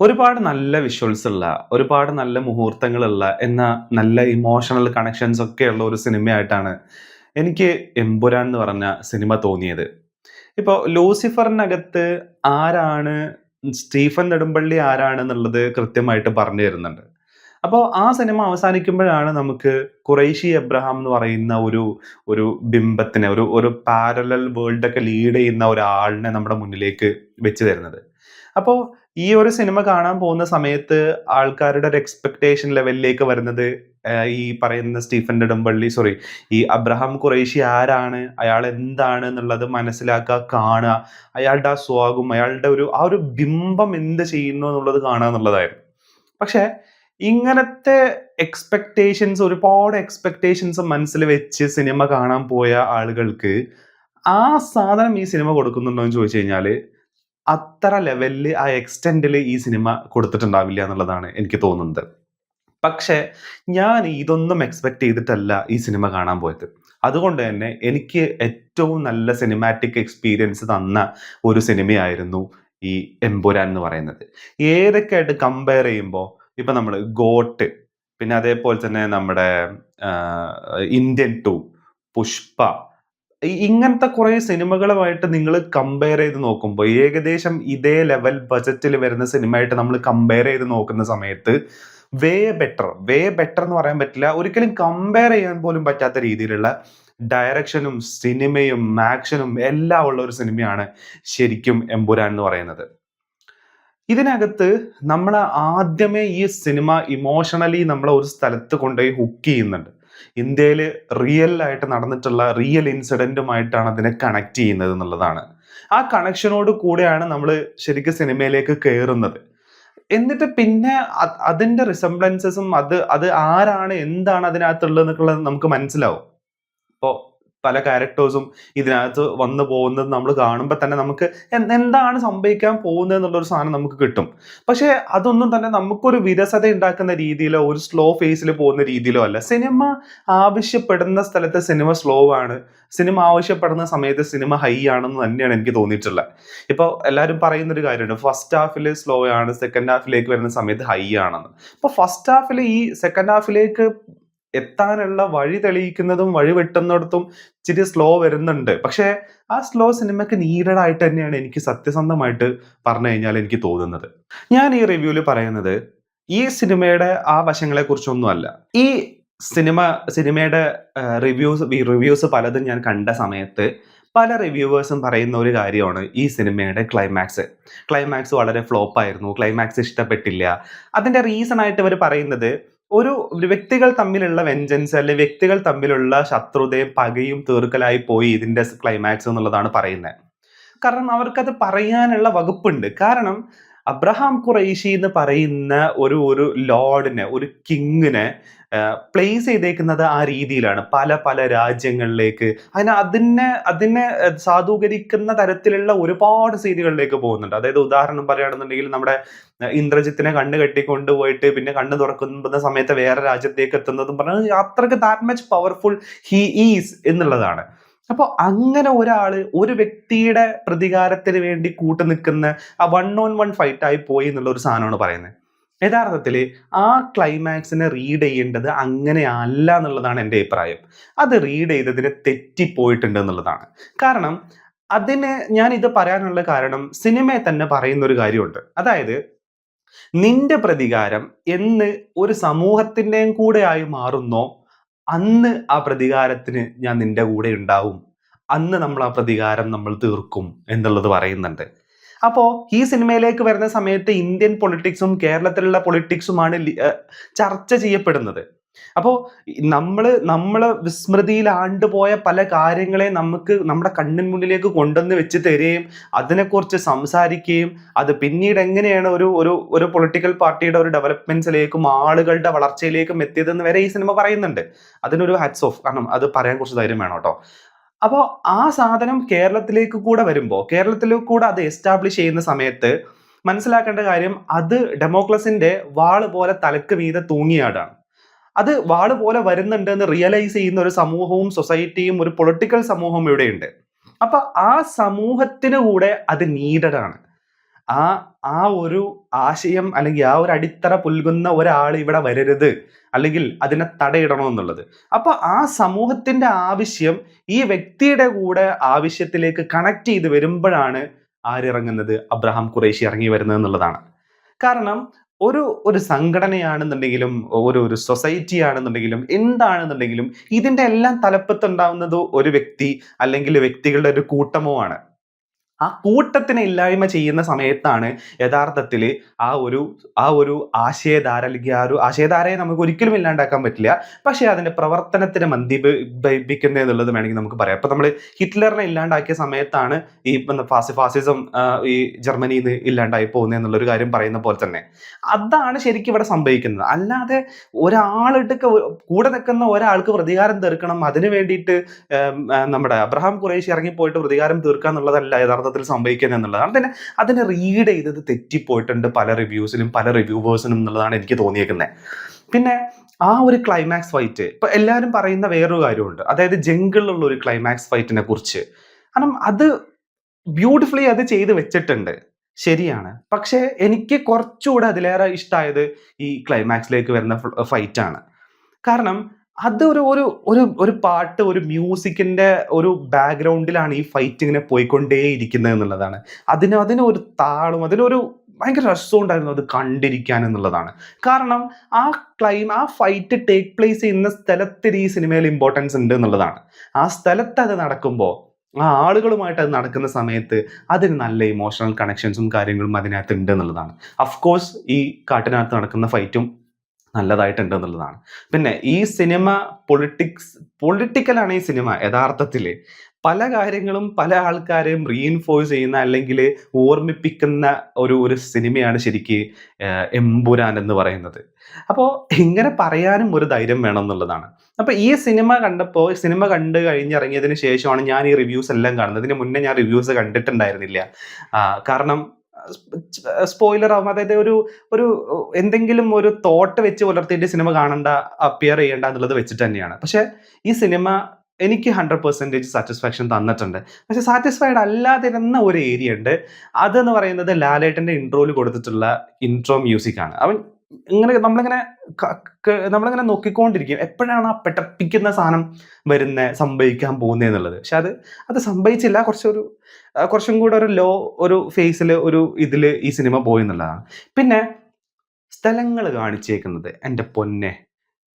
ഒരുപാട് നല്ല വിഷ്വൽസ് ഉള്ള, ഒരുപാട് നല്ല മുഹൂർത്തങ്ങളുള്ള, എന്ന നല്ല ഇമോഷണൽ കണക്ഷൻസ് ഒക്കെ ഉള്ള ഒരു സിനിമയായിട്ടാണ് എനിക്ക് എമ്പുരാൻ എന്ന് പറഞ്ഞ സിനിമ തോന്നിയത്. ഇപ്പോൾ ലൂസിഫറിനകത്ത് ആരാണ് സ്റ്റീഫൻ നെടുമ്പള്ളി ആരാണെന്നുള്ളത് കൃത്യമായിട്ട് പറഞ്ഞു തരുന്നുണ്ട്. അപ്പോൾ ആ സിനിമ അവസാനിക്കുമ്പോഴാണ് നമുക്ക് കുറേശി എബ്രഹാം എന്ന് പറയുന്ന ഒരു ഒരു ബിംബത്തിനെ ഒരു ഒരു പാരലൽ വേൾഡ് ഒക്കെ ലീഡ് ചെയ്യുന്ന ഒരാളിനെ നമ്മുടെ മുന്നിലേക്ക് വെച്ച് തരുന്നത്. അപ്പോ ഈ ഒരു സിനിമ കാണാൻ പോകുന്ന സമയത്ത് ആൾക്കാരുടെ ഒരു എക്സ്പെക്ടേഷൻ ലെവലിലേക്ക് വരുന്നത് ഈ പറയുന്ന സ്റ്റീഫൻ നെടുമ്പള്ളി സോറി ഈ അബ്രഹാം ഖുറൈശി ആരാണ്? അയാൾ എന്താണ് എന്നുള്ളത് മനസ്സിലാക്കുക, കാണുക. അയാളുടെ ആ സ്വാഗും അയാളുടെ ഒരു ആ ഒരു ബിംബം എന്ത് ചെയ്യുന്നു എന്നുള്ളത് കാണുക എന്നുള്ളതായിരുന്നു. പക്ഷേ ഇങ്ങനത്തെ എക്സ്പെക്ടേഷൻസ് ഒരുപാട് എക്സ്പെക്ടേഷൻസ് മനസ്സിൽ വെച്ച് സിനിമ കാണാൻ പോയ ആളുകൾക്ക് ആ സാധനം ഈ സിനിമ കൊടുക്കുന്നുണ്ടോ എന്ന് ചോദിച്ചു കഴിഞ്ഞാൽ അത്ര ലെവലിൽ ആ എക്സ്റ്റെന്റിൽ ഈ സിനിമ കൊടുത്തിട്ടുണ്ടാവില്ല എന്നുള്ളതാണ് എനിക്ക് തോന്നുന്നത്. പക്ഷേ ഞാൻ ഇതൊന്നും എക്സ്പെക്ട് ചെയ്തിട്ടല്ല ഈ സിനിമ കാണാൻ പോയത്. അതുകൊണ്ട് തന്നെ എനിക്ക് ഏറ്റവും നല്ല സിനിമാറ്റിക് എക്സ്പീരിയൻസ് തന്ന ഒരു സിനിമയായിരുന്നു ഈ എംപുരാൻ എന്ന് പറയുന്നത്. ഏതൊക്കെ ആയിട്ട് കമ്പയർ ചെയ്യുമ്പോൾ ഇപ്പൊ നമ്മൾ ഗോട്ട് പിന്നെ അതേപോലെ തന്നെ നമ്മുടെ ഇന്ത്യൻ ടു പുഷ്പ ഇങ്ങനത്തെ കുറെ സിനിമകളുമായിട്ട് നിങ്ങൾ കമ്പയർ ചെയ്ത് നോക്കുമ്പോൾ ഏകദേശം ഇതേ ലെവൽ ബജറ്റിൽ വരുന്ന സിനിമയായിട്ട് നമ്മൾ കമ്പയർ ചെയ്ത് നോക്കുന്ന സമയത്ത് വേ ബെറ്റർ വേ ബെറ്റർ എന്ന് പറയാൻ പറ്റില്ല. ഒരിക്കലും കമ്പയർ ചെയ്യാൻ പോലും പറ്റാത്ത രീതിയിലുള്ള ഡയറക്ഷനും, സിനിമയും, ആക്ഷനും എല്ലാം ഉള്ള ഒരു സിനിമയാണ് ശരിക്കും എമ്പുരാൻ എന്ന് പറയുന്നത്. ഇതിനകത്ത് നമ്മൾ ആദ്യമേ ഈ സിനിമ ഇമോഷണലി നമ്മളെ ഒരു സ്ഥലത്ത് കൊണ്ടുപോയി ഹുക്ക് ചെയ്യുന്നുണ്ട്. ഇന്ത്യയിൽ റിയൽ ആയിട്ട് നടന്നിട്ടുള്ള റിയൽ ഇൻസിഡന്റുമായിട്ടാണ് അതിനെ കണക്ട് ചെയ്യുന്നത് എന്നുള്ളതാണ്. ആ കണക്ഷനോട് കൂടെയാണ് നമ്മൾ ശരിക്കും സിനിമയിലേക്ക് കയറുന്നത് എന്നിട്ട് പിന്നെ അതിന്റെ റിസംബ്ലൻസസും അത് അത് ആരാണ് എന്താണ് അതിനകത്തുള്ളത് എന്നൊക്കെ നമുക്ക് മനസ്സിലാവും. ഇപ്പൊ പല ക്യാരക്ടേഴ്സും ഇതിനകത്ത് വന്നു പോകുന്നത് നമ്മൾ കാണുമ്പോൾ തന്നെ നമുക്ക് എന്താണ് സംഭവിക്കാൻ പോകുന്നത് എന്നുള്ളൊരു സാധനം നമുക്ക് കിട്ടും. പക്ഷേ അതൊന്നും തന്നെ നമുക്കൊരു വിരസത ഉണ്ടാക്കുന്ന രീതിയിലോ ഒരു സ്ലോ ഫേസിൽ പോകുന്ന രീതിയിലോ അല്ല. സിനിമ ആവശ്യപ്പെടുന്ന സ്ഥലത്ത് സിനിമ സ്ലോ ആണ്. സിനിമ ആവശ്യപ്പെടുന്ന സമയത്ത് സിനിമ ഹൈ ആണെന്ന് തന്നെയാണ് എനിക്ക് തോന്നിയിട്ടുള്ളത്. ഇപ്പൊ എല്ലാവരും പറയുന്ന ഒരു കാര്യമുണ്ട്. ഫസ്റ്റ് ഹാഫിൽ സ്ലോ ആണ്. സെക്കൻഡ് ഹാഫിലേക്ക് വരുന്ന സമയത്ത് ഹൈ ആണെന്ന്. അപ്പോൾ ഫസ്റ്റ് ഹാഫിൽ ഈ സെക്കൻഡ് ഹാഫിലേക്ക് എത്താനുള്ള വഴി തെളിയിക്കുന്നതും വഴി വെട്ടുന്നിടത്തും ഇച്ചിരി സ്ലോ വരുന്നുണ്ട്. പക്ഷേ ആ സ്ലോ സിനിമയ്ക്ക് നീഡഡ് ആയിട്ട് തന്നെയാണ് എനിക്ക് സത്യസന്ധമായിട്ട് പറഞ്ഞു കഴിഞ്ഞാൽ എനിക്ക് തോന്നുന്നത്. ഞാൻ ഈ റിവ്യൂവിൽ പറയുന്നത് ഈ സിനിമയുടെ ആ വശങ്ങളെ കുറിച്ചൊന്നുമല്ല ഈ സിനിമ സിനിമയുടെ റിവ്യൂസ് റിവ്യൂസ് പലതും ഞാൻ കണ്ട സമയത്ത് പല റിവ്യൂവേഴ്സും പറയുന്ന ഒരു കാര്യമാണ് ഈ സിനിമയുടെ ക്ലൈമാക്സ്. ക്ലൈമാക്സ് വളരെ ഫ്ലോപ്പായിരുന്നു ക്ലൈമാക്സ് ഇഷ്ടപ്പെട്ടില്ല. അതിന്റെ റീസൺ ആയിട്ട് ഇവർ പറയുന്നത് ഒരു വ്യക്തികൾ തമ്മിലുള്ള വെഞ്ചൻസ് അല്ലെ വ്യക്തികൾ തമ്മിലുള്ള ശത്രുതയും പകയും തീർക്കലായി പോയി ഇതിന്റെ ക്ലൈമാക്സ് എന്നുള്ളതാണ് പറയുന്നത് കാരണം അവർക്കത് പറയാനുള്ള വകുപ്പുണ്ട്. കാരണം അബ്രഹാം ഖുറൈശി എന്ന് പറയുന്ന ഒരു ഒരു ലോർഡിനെ ഒരു കിങ്ങിനെ പ്ലേസ് ചെയ്തേക്കുന്നത് ആ രീതിയിലാണ്. പല പല രാജ്യങ്ങളിലേക്ക് അതിന് അതിനെ അതിനെ സാധൂകരിക്കുന്ന തരത്തിലുള്ള ഒരുപാട് സീനുകളിലേക്ക് പോകുന്നുണ്ട്. അതായത് ഉദാഹരണം പറയുകയാണെന്നുണ്ടെങ്കിൽ നമ്മുടെ ഇന്ദ്രജിത്തിനെ കണ്ണ് കെട്ടിക്കൊണ്ട് പോയിട്ട് പിന്നെ കണ്ണ് തുറക്കുന്ന സമയത്ത് വേറെ രാജ്യത്തേക്ക് എത്തുന്നതും പറഞ്ഞത് അത്രയ്ക്ക് that much powerful he is എന്നുള്ളതാണ്. അപ്പൊ അങ്ങനെ ഒരാൾ ഒരു വ്യക്തിയുടെ പ്രതികാരത്തിന് വേണ്ടി കൂട്ടു നിൽക്കുന്ന ആ വൺ ഓൺ വൺ ഫൈറ്റ് ആയി പോയി എന്നുള്ള ഒരു സാധനമാണ് പറയുന്നത്. യഥാർത്ഥത്തിൽ ആ ക്ലൈമാക്സിനെ റീഡ് ചെയ്യേണ്ടത് അങ്ങനെ അല്ല എന്നുള്ളതാണ് എന്റെ അഭിപ്രായം. അത് റീഡ് ചെയ്തതിന് തെറ്റിപ്പോയിട്ടുണ്ട് എന്നുള്ളതാണ്. കാരണം അതിന് ഞാൻ ഇത് പറയാനുള്ള കാരണം സിനിമയെ തന്നെ പറയുന്ന ഒരു കാര്യമുണ്ട്. അതായത് നിന്റെ പ്രതികാരം എന്ന് ഒരു സമൂഹത്തിന്റെയും കൂടെ ആയി മാറുന്നോ അന്ന് ആ പ്രതികാരത്തിന് ഞാൻ നിന്റെ കൂടെ ഉണ്ടാവും. അന്ന് നമ്മൾ ആ പ്രതികാരം നമ്മൾ തീർക്കും എന്നുള്ളത് പറയുന്നുണ്ട്. അപ്പോ ഈ സിനിമയിലേക്ക് വരുന്ന സമയത്ത് ഇന്ത്യൻ പൊളിറ്റിക്സും കേരളത്തിലുള്ള പൊളിറ്റിക്സുമാണ് ചർച്ച ചെയ്യപ്പെടുന്നത്. അപ്പോ നമ്മൾ നമ്മളെ വിസ്മൃതിയിൽ ആണ്ടുപോയ പല കാര്യങ്ങളെ നമുക്ക് നമ്മുടെ കണ്ണിൻ മുന്നിലേക്ക് കൊണ്ടുവന്ന് വെച്ച് തരികയും അതിനെക്കുറിച്ച് സംസാരിക്കുകയും അത് പിന്നീട് എങ്ങനെയാണ് ഒരു ഒരു ഒരു പൊളിറ്റിക്കൽ പാർട്ടിയുടെ ഒരു ഡെവലപ്മെന്റ്സിലേക്കും ആളുകളുടെ വളർച്ചയിലേക്കും എത്തിയതെന്ന് വരെ ഈ സിനിമ പറയുന്നുണ്ട്. അതിനൊരു ഹാറ്റ്സ് ഓഫ്. കാരണം അത് പറയാൻ കുറച്ച് ധൈര്യം വേണം കേട്ടോ അപ്പോ ആ സാധനം കേരളത്തിലേക്ക് കൂടെ വരുമ്പോ കേരളത്തിലേക്ക് കൂടെ അത് എസ്റ്റാബ്ലിഷ് ചെയ്യുന്ന സമയത്ത് മനസ്സിലാക്കേണ്ട കാര്യം അത് ഡെമോക്രസിന്റെ വാൾ പോലെ തലക്ക് മീതെ തൂങ്ങിയാടാണ്. അത് വാൾ പോലെ വരുന്നുണ്ട് എന്ന് റിയലൈസ് ചെയ്യുന്ന ഒരു സമൂഹവും സൊസൈറ്റിയും ഒരു പൊളിറ്റിക്കൽ സമൂഹവും ഇവിടെയുണ്ട്. അപ്പൊ ആ സമൂഹത്തിന് കൂടെ അത് നീഡഡ് ആണ്. ആ ആ ഒരു ആശയം അല്ലെങ്കിൽ ആ ഒരു അടിത്തറ പുൽകുന്ന ഒരാൾ ഇവിടെ വരരുത് അല്ലെങ്കിൽ അതിനെ തടയിടണമെന്നുള്ളത് അപ്പൊ ആ സമൂഹത്തിന്റെ ആവശ്യം ഈ വ്യക്തിയുടെ കൂടെ ആവശ്യത്തിലേക്ക് കണക്ട് ചെയ്ത് വരുമ്പോഴാണ് ആരിറങ്ങുന്നത് അബ്രഹാം ഖുറേഷി ഇറങ്ങി വരുന്നത് എന്നുള്ളതാണ് കാരണം ഒരു ഒരു സംഘടനയാണെന്നുണ്ടെങ്കിലും ഒരു ഒരു സൊസൈറ്റി ആണെന്നുണ്ടെങ്കിലും എന്താണെന്നുണ്ടെങ്കിലും ഇതിന്റെ എല്ലാം തലപ്പത്തുണ്ടാവുന്നത് ഒരു വ്യക്തി അല്ലെങ്കിൽ വ്യക്തികളുടെ ഒരു കൂട്ടമോ ആണ്. ആ കൂട്ടത്തിനെ ഇല്ലായ്മ ചെയ്യുന്ന സമയത്താണ് യഥാർത്ഥത്തിൽ ആ ഒരു ആ ഒരു ആശയധാര അല്ലെങ്കിൽ ആ ഒരു ആശയധാരയെ നമുക്ക് ഒരിക്കലും ഇല്ലാണ്ടാക്കാൻ പറ്റില്ല. പക്ഷേ അതിന്റെ പ്രവർത്തനത്തിന് മന്ദീപിക്കുന്നത് എന്നുള്ളത് വേണമെങ്കിൽ നമുക്ക് പറയാം. അപ്പൊ നമ്മൾ ഹിറ്റ്ലറിനെ ഇല്ലാണ്ടാക്കിയ സമയത്താണ് ഈ ഫാസി ഫാസിസം ഈ ജർമ്മനിയിൽ നിന്ന് ഇല്ലാണ്ടായി പോകുന്നത് എന്നുള്ളൊരു കാര്യം പറയുന്ന പോലെ തന്നെ. അതാണ് ശരിക്കും ഇവിടെ സംഭവിക്കുന്നത്. അല്ലാതെ ഒരാളിട്ട് കൂടെ നിൽക്കുന്ന ഒരാൾക്ക് പ്രതികാരം തീർക്കണം. അതിന് വേണ്ടിയിട്ട് നമ്മുടെ അബ്രഹാം കുറേശ്ശി ഇറങ്ങിപ്പോയിട്ട് പ്രതികാരം തീർക്കുക എന്നുള്ളതല്ല യഥാർത്ഥ യഥാർത്ഥത്തിൽ സംഭവിക്കുന്നത് എന്നുള്ളതാണ് പിന്നെ അതിനെ റീഡ് ചെയ്തത് തെറ്റിപ്പോയിട്ടുണ്ട് പല റിവ്യൂസിലും പല റിവ്യൂവേഴ്സിനും എന്നുള്ളതാണ് എനിക്ക് തോന്നിയേക്കുന്നത്. പിന്നെ ആ ഒരു ക്ലൈമാക്സ് ഫൈറ്റ് ഇപ്പൊ എല്ലാവരും പറയുന്ന വേറൊരു കാര്യമുണ്ട്. അതായത് ജംഗിളിലുള്ള ഒരു ക്ലൈമാക്സ് ഫൈറ്റിനെ കുറിച്ച്. കാരണം അത് ബ്യൂട്ടിഫുള്ളി അത് ചെയ്ത് വെച്ചിട്ടുണ്ട്. ശരിയാണ്. പക്ഷേ എനിക്ക് കുറച്ചുകൂടെ അതിലേറെ ഇഷ്ടമായത് ഈ ക്ലൈമാക്സിലേക്ക് വരുന്ന ഫൈറ്റാണ് കാരണം അതൊരു ഒരു ഒരു ഒരു ഒരു പാട്ട് ഒരു മ്യൂസിക്കിന്റെ ഒരു ബാക്ക്ഗ്രൗണ്ടിലാണ് ഈ ഫൈറ്റ് ഇങ്ങനെ പോയിക്കൊണ്ടേ ഇരിക്കുന്നത് എന്നുള്ളതാണ്. അതിന് അതിന് ഒരു താളും അതിനൊരു ഭയങ്കര രസമുണ്ടായിരുന്നു അത് കണ്ടിരിക്കാൻ എന്നുള്ളതാണ്. കാരണം ആ ക്ലൈം ആ ഫൈറ്റ് ടേക്ക് പ്ലേസ് ചെയ്യുന്ന സ്ഥലത്തിന് ഈ സിനിമയിൽ ഇമ്പോർട്ടൻസ് ഉണ്ട് എന്നുള്ളതാണ്. ആ സ്ഥലത്ത് അത് നടക്കുമ്പോൾ ആ ആളുകളുമായിട്ട് അത് നടക്കുന്ന സമയത്ത് അതിന് നല്ല ഇമോഷണൽ കണക്ഷൻസും കാര്യങ്ങളും അതിനകത്ത് ഉണ്ട് എന്നുള്ളതാണ്. അഫ്കോഴ്സ് ഈ കാട്ടിനകത്ത് നടക്കുന്ന ഫൈറ്റും നല്ലതായിട്ടുണ്ട് എന്നുള്ളതാണ് പിന്നെ ഈ സിനിമ പൊളിറ്റിക്സ് പൊളിറ്റിക്കലാണ് ഈ സിനിമ യഥാർത്ഥത്തിൽ പല കാര്യങ്ങളും പല ആൾക്കാരെയും റീഇൻഫോഴ്സ് ചെയ്യുന്ന അല്ലെങ്കിൽ ഓർമ്മിപ്പിക്കുന്ന ഒരു ഒരു സിനിമയാണ് ശരിക്ക് എമ്പുരാൻ എന്ന് പറയുന്നത്. അപ്പോൾ ഇങ്ങനെ പറയാനും ഒരു ധൈര്യം വേണം എന്നുള്ളതാണ്. അപ്പോൾ ഈ സിനിമ കണ്ടപ്പോൾ സിനിമ കണ്ട് കഴിഞ്ഞിറങ്ങിയതിന് ശേഷമാണ് ഞാൻ ഈ റിവ്യൂസ് എല്ലാം കാണുന്നത്. ഇതിന് മുന്നേ ഞാൻ റിവ്യൂസ് കണ്ടിട്ടുണ്ടായിരുന്നില്ല. കാരണം സ്പോയിലർ ആവും അതായത് ഒരു ഒരു എന്തെങ്കിലും ഒരു തോട്ട് വെച്ച് പുലർത്തിയിട്ട് സിനിമ കാണണ്ട അപ്പിയർ ചെയ്യേണ്ട എന്നുള്ളത് വെച്ചിട്ട് തന്നെയാണ്. പക്ഷെ ഈ സിനിമ എനിക്ക് ഹൺഡ്രഡ് പെർസെന്റേജ് സാറ്റിസ്ഫാക്ഷൻ തന്നിട്ടുണ്ട്. പക്ഷെ സാറ്റിസ്ഫൈഡ് അല്ലാതിരുന്ന ഒരു ഏരിയ ഉണ്ട്. അതെന്ന് പറയുന്നത് ലാലേട്ടന്റെ ഇൻട്രോയിൽ കൊടുത്തിട്ടുള്ള ഇൻട്രോ മ്യൂസിക് ആണ്. അവൻ ഇങ്ങനെ നമ്മളിങ്ങനെ നമ്മളിങ്ങനെ നോക്കിക്കൊണ്ടിരിക്കും. എപ്പോഴാണ് ആ പെട്ടപ്പിക്കുന്ന സാധനം വരുന്നത് സംഭവിക്കാൻ പോകുന്നത് എന്നുള്ളത്. പക്ഷെ അത് അത് സംഭവിച്ചില്ല. കുറച്ചൊരു കുറച്ചും കൂടെ ഒരു ലോ ഒരു ഫേസിൽ ഒരു ഇതിൽ ഈ സിനിമ പോയി എന്നുള്ളതാണ്. പിന്നെ സ്ഥലങ്ങൾ കാണിച്ചേക്കുന്നത് എന്റെ പൊന്നെ.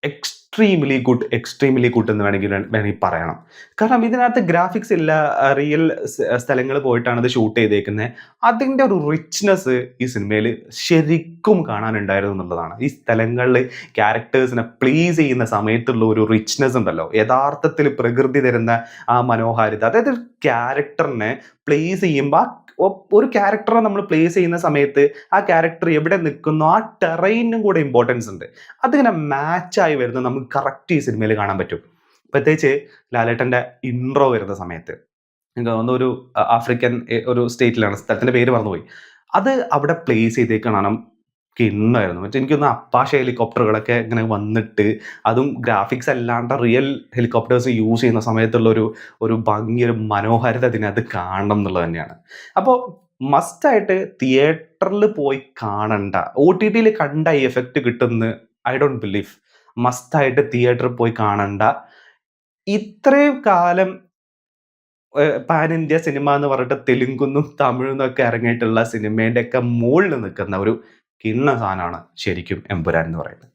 എക്സ്ട്രീംലി ഗുഡ് എക്സ്ട്രീംലി ഗുഡ് എന്ന് വേണമെങ്കിൽ വേണമെങ്കിൽ പറയണം. കാരണം ഇതിനകത്ത് ഗ്രാഫിക്സ് ഇല്ല റിയൽ സ്ഥലങ്ങൾ പോയിട്ടാണ് ഇത് ഷൂട്ട് ചെയ്തേക്കുന്നത് അതിന്റെ ഒരു റിച്ച്നെസ് ഈ സിനിമയിൽ ശരിക്കും കാണാനുണ്ടായിരുന്നു എന്നുള്ളതാണ്. ഈ സ്ഥലങ്ങളിൽ ക്യാരക്ടേഴ്സിനെ പ്ലീസ് ചെയ്യുന്ന സമയത്തുള്ള ഒരു റിച്ച്നെസ് ഉണ്ടല്ലോ. യഥാർത്ഥത്തിൽ പ്രകൃതി തരുന്ന ആ മനോഹാരിത. അതായത് ക്യാരക്ടറിനെ പ്ലേസ് ചെയ്യുമ്പോൾ ഒരു ക്യാരക്ടറെ നമ്മൾ പ്ലേസ് ചെയ്യുന്ന സമയത്ത് ആ ക്യാരക്ടർ എവിടെ നിൽക്കുന്നു ആ ടെറൈനും കൂടെ ഇമ്പോർട്ടൻസ് ഉണ്ട്. അതിങ്ങനെ മാച്ചായി വരുന്നത് നമുക്ക് കറക്റ്റ് ഈ സിനിമയിൽ കാണാൻ പറ്റും. പ്രത്യേകിച്ച് ലാലേട്ടന്റെ ഇൻട്രോ വരുന്ന സമയത്ത്. എനിക്ക് തോന്നുന്നു ഒരു ആഫ്രിക്കൻ ഒരു സ്റ്റേറ്റിലാണ് സ്ഥലത്തിന്റെ പേര് മറന്നുപോയി. അത് അവിടെ പ്ലേസ് ചെയ്തേക്കണം കിണ്ണായിരുന്നു. മറ്റേ എനിക്കൊന്ന് അപ്പാഷ ഹെലികോപ്റ്ററുകളൊക്കെ ഇങ്ങനെ വന്നിട്ട് അതും ഗ്രാഫിക്സ് അല്ലാണ്ട് റിയൽ ഹെലികോപ്റ്റേഴ്സ് യൂസ് ചെയ്യുന്ന സമയത്തുള്ള ഒരു ഒരു ഭംഗി ഒരു മനോഹാരിത അതിനകത്ത് കാണണം എന്നുള്ളത് തന്നെയാണ്. അപ്പോൾ മസ്റ്റായിട്ട് തിയേറ്ററിൽ പോയി കാണണ്ട. ഒ ടി ടിയിൽ കണ്ട ഈ എഫക്റ്റ് കിട്ടുന്ന ഐ ഡോണ്ട് ബിലീവ് മസ്റ്റായിട്ട് തിയേറ്ററിൽ പോയി കാണണ്ട. ഇത്രയും കാലം പാൻ ഇന്ത്യ സിനിമ എന്ന് പറഞ്ഞിട്ട് തെലുങ്കുന്നും തമിഴെന്നൊക്കെ ഇറങ്ങിയിട്ടുള്ള സിനിമേന്റെ ഒക്കെ മുകളിൽ നിൽക്കുന്ന ഒരു കിണ്ണ സാധനമാണ് ശരിക്കും എമ്പുരാൻ എന്ന് പറയുന്നത്.